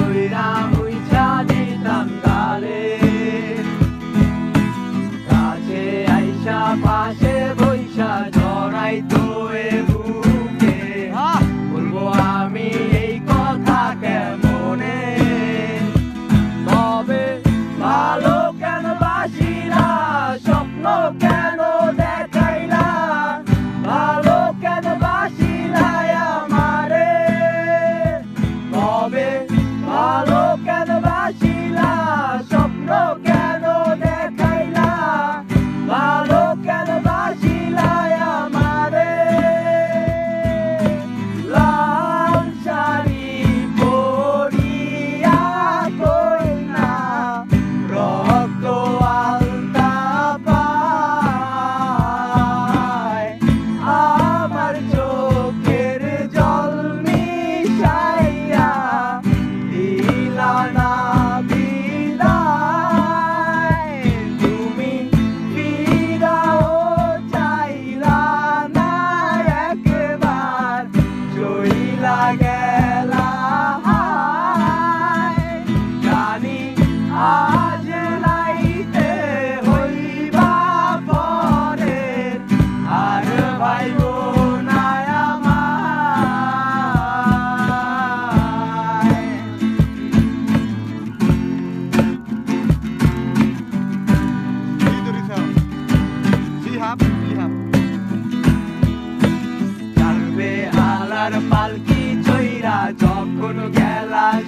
Morirá,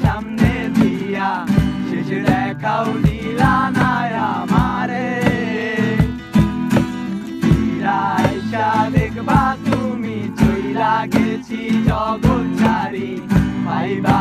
সামনে দিয়া শেষে দেখাও দিলা না আমারে ফিরাইসা দেখবা তুমি, চইলা গেছি জগৎ ছাড়ি, পাইবা